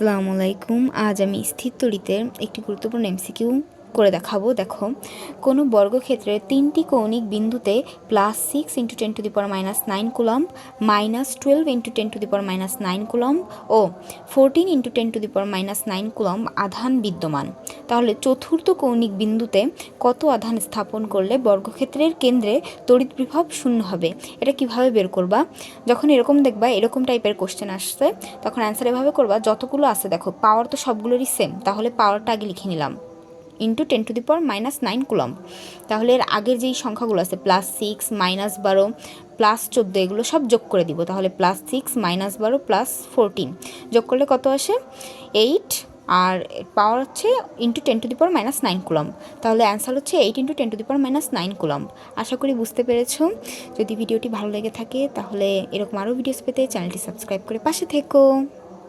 আসসালামু আলাইকুম। আজ আমি স্থির তরিতে একটি গুরুত্বপূর্ণ এমসিকিউ করে দেখাবো। দেখো, কোনো বর্গক্ষেত্রে তিনটি কৌণিক বিন্দুতে plus six into ten to the power minus nine coulomb minus twelve into ten to the power minus nine coulomb O fourteen into ten to the power minus nine coulomb আধান বিদ্যমান। তাহলে চতুর্থ কৌণিক বিন্দুতে কত আধান স্থাপন করলে বর্গক্ষেত্রের কেন্দ্রে তড়িৎ বিভব শূন্য হবে? এটা কীভাবে বের করবা? যখন এরকম দেখবা, এরকম টাইপের কোশ্চেন আসছে, তখন অ্যান্সার এভাবে করবা, যতগুলো আছে, দেখো পাওয়ার তো সবগুলোরই সেম তাহলে পাওয়ারটা আগে লিখে নিলাম। Into ten to the power minus nine coulomb তাহলে এর আগের যেই সংখ্যাগুলো আছে প্লাস সিক্স মাইনাস বারো প্লাস চোদ্দ, এগুলো সব যোগ করে দিব। তাহলে প্লাস সিক্স মাইনাস বারো প্লাস ফোরটিন যোগ করলে কত আসে? এইট আর পাওয়ার হচ্ছে into ten to the power minus nine coulomb তাহলে অ্যান্সার হচ্ছে eight into ten to the power minus nine coulomb আশা করি বুঝতে পেরেছ। যদি ভিডিওটি ভালো লেগে থাকে, তাহলে এরকম আরও ভিডিওস পেতে চ্যানেলটি সাবস্ক্রাইব করে পাশে থেকো।